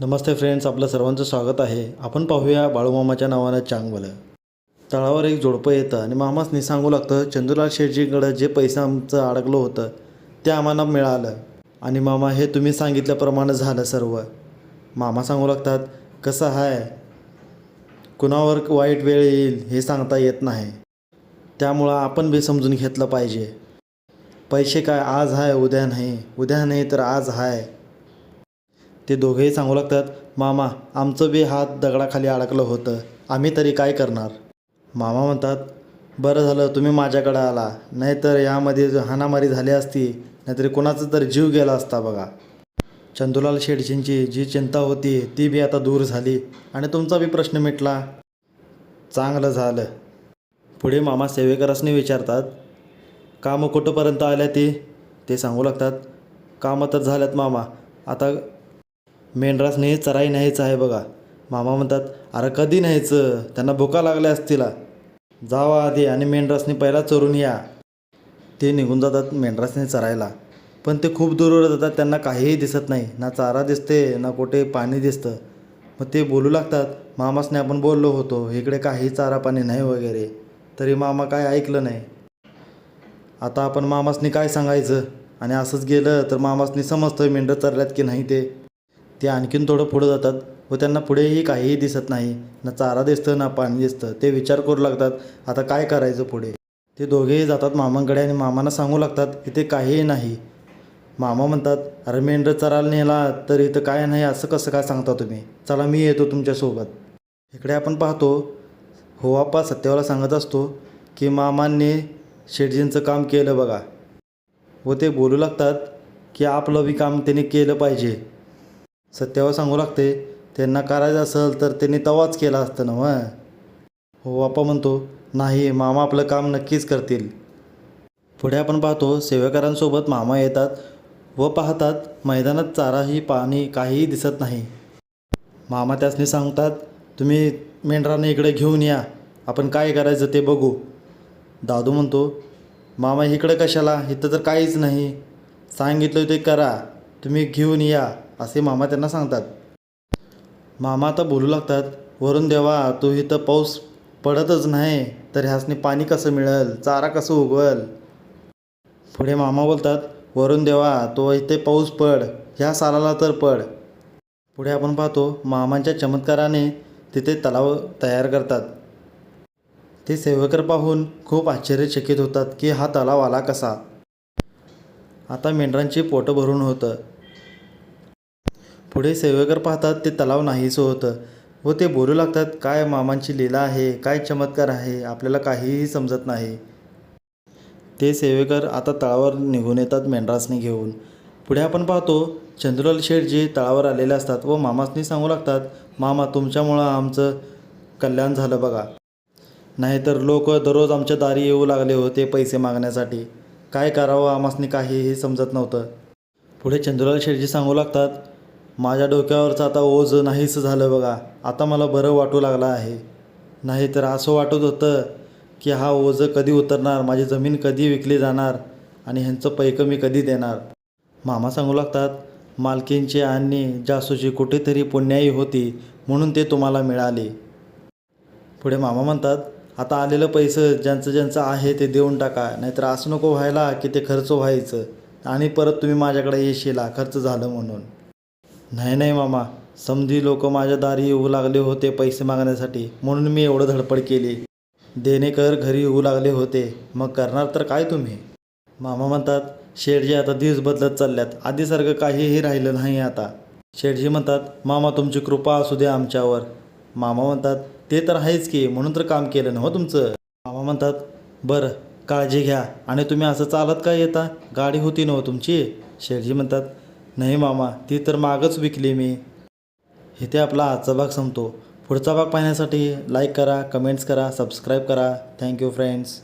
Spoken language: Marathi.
नमस्ते फ्रेंड्स आपलं सर्वांचं स्वागत आहे. आपण पाहूया बाळूमामाच्या नावानं चांगवलं. तळावर एक जोडपं येतं आणि मामासनी सांगू लागतं. चंदूलाल शेटजीकडं जे पैसे आमचं अडकलं होतं ते आम्हाला मिळालं. आणि मामा हे तुम्ही सांगितल्याप्रमाणे झालं सर्व. मामा सांगू लागतात कसं आहे कुणावर वाईट वेळ येईल हे सांगता येत नाही. त्यामुळं आपण बी समजून घेतलं पाहिजे. पैसे काय आज आहे उद्या नाही. उद्या नाही तर आज आहे ते दोघेही सांगू लागतात मामा आमचं बी हात दगडाखाली अडकलं होतं. आम्ही तरी काय करणार? मामा म्हणतात बरं झालं तुम्ही माझ्याकडं आला. नाहीतर यामध्ये हाणामारी झाली असती नाहीतरी कोणाचा तर जीव गेला असता बघा. चंदूलाल शेठजींची जी चिंता होती ती बी आता दूर झाली आणि तुमचा बी प्रश्न मिटला. चांगलं झालं. पुढे मामा सेवेकरासनी विचारतात कामं कुठंपर्यंत आल्या ती? ते सांगू लागतात कामं तर झाल्यात मामा. आता मेंढरासने चराई न्यायचं आहे बघा. मामा म्हणतात अरे कधी न्यायचं? त्यांना भुका लागल्या असतीला. जावा आधी आणि मेंढरासनी पहिला चरून या. ते निघून जातात मेंढरासने चरायला. पण ते खूप दूरवर जातात त्यांना काहीही दिसत नाही. ना चारा दिसते ना कुठे पाणी दिसतं. मग ते बोलू लागतात मामासने आपण बोललो होतो इकडे काही चारा पाणी नाही वगैरे. तरी मामा काय ऐकलं नाही. आता आपण मामासनी काय सांगायचं? आणि असंच गेलं तर मामासनी समजतं मेंढर चरल्यात की नाही ते. ते आणखीन थोडं पुढं जातात व त्यांना पुढेही काहीही दिसत नाही ना चारा दिसतं ना पाणी दिसतं. ते विचार करू लागतात आता काय करायचं पुढे? ते दोघेही जातात मामांकडे आणि मामांना सांगू लागतात इथे काहीही नाही. मामा म्हणतात अरे मेंढर चरायला नेला तर इथं काय नाही असं कसं काय सांगता तुम्ही? चला मी येतो तुमच्यासोबत इकडे आपण पाहतो हो आप्पा सत्यावाला सांगत असतो की मामांनी शेटजींचं काम केलं बघा. व ते बोलू लागतात की आपलं बी काम त्यांनी केलं पाहिजे. सत्यावर सांगू लागते त्यांना करायचं असेल तर त्यांनी तवाच केला असतं ना मग हो बाप्पा म्हणतो नाही मामा आपलं काम नक्कीच करतील. पुढे आपण पाहतो सेवेकरांसोबत मामा येतात व पाहतात मैदानात चाराही पाणी काहीही दिसत नाही. मामा त्यासनी सांगतात तुम्ही मेंढराने इकडे घेऊन या आपण काय करायचं ते बघू. दादू म्हणतो मामा इकडं कशाला? इथं तर काहीच नाही. सांगितलं ते करा तुम्ही घेऊन या. असे मामा त्यांना सांगतात. मामा आता बोलू लागतात वरून देवा तू इथं पाऊस पडतच नाही तर ह्यासने पाणी कसं मिळेल? चारा कसं उगवल? पुढे मामा बोलतात वरून देवा तो इथे पाऊस पड ह्या सालाला तर पड. पुढे आपण पाहतो मामांच्या चमत्काराने तिथे तलाव तयार करतात. ते सेवकर पाहून खूप आश्चर्यचकित होतात की हा तलाव आला कसा? आता मेंढरांची पोटं भरून होतं. पुढे सेवेकर पाहतात ते तलाव नाहीसं होतं. व ते बोलू लागतात काय मामांची लीला आहे? काय चमत्कार आहे? आपल्याला काहीही समजत नाही. ते सेवेकर आता तळावर निघून येतात मेंढरासनी घेऊन. पुढे आपण पाहतो चंद्रलाल शेठजी तळावर आलेले असतात व मामासनी सांगू लागतात मामा तुमच्यामुळं आमचं कल्याण झालं बघा. नाहीतर लोक दररोज आमच्या दारी येऊ लागले होते पैसे मागण्यासाठी. काय करावं आमासनी काहीही समजत नव्हतं. पुढे चंद्रलाल शेठजी सांगू लागतात माझ्या डोक्यावरचं आता ओझ नाहीसं झालं बघा. आता मला बरं वाटू लागलं आहे. नाहीतर असं वाटत होतं की हा ओझं कधी उतरणार माझी जमीन कधी विकली जाणार आणि ह्यांचं पैकं मी कधी देणार? मामा सांगू लागतात मालकींची आणि जासूची कुठेतरी पुण्याई होती म्हणून ते तुम्हाला मिळाले. पुढे मामा म्हणतात आता आलेलं पैसे ज्यांचं ज्यांचं आहे ते देऊन टाका नाहीतर असं नको व्हायला की ते खर्च व्हायचं आणि परत तुम्ही माझ्याकडे येशीला खर्च झालं म्हणून. नाही नाही मामा. समधी लोक माझ्या दारी येऊ लागले होते पैसे मागण्यासाठी. म्हणून मी एवढं धडपड केली. देणेकर घरी येऊ लागले होते. मग करणार तर काय तुम्ही? मामा म्हणतात शेठजी आता दिवस बदलत चालल्यात. आधीसारखं काहीही राहिलं नाही आता. शेठजी म्हणतात मामा तुमची कृपा असू दे आमच्यावर. मामा म्हणतात ते तर आहेच की म्हणून तर काम केलं ना हो तुमचं. मामा म्हणतात बरं काळजी घ्या. आणि तुम्ही असं चालत काय येता? गाडी होती ना हो तुमची? शेठजी म्हणतात नाही मामा ती तर मागच विकली मी. इथे आपला आजचा भाग संपतो. पुढचा भाग पाहण्यासाठी लाईक करा कमेंट्स करा सबस्क्राईब करा. Thank you friends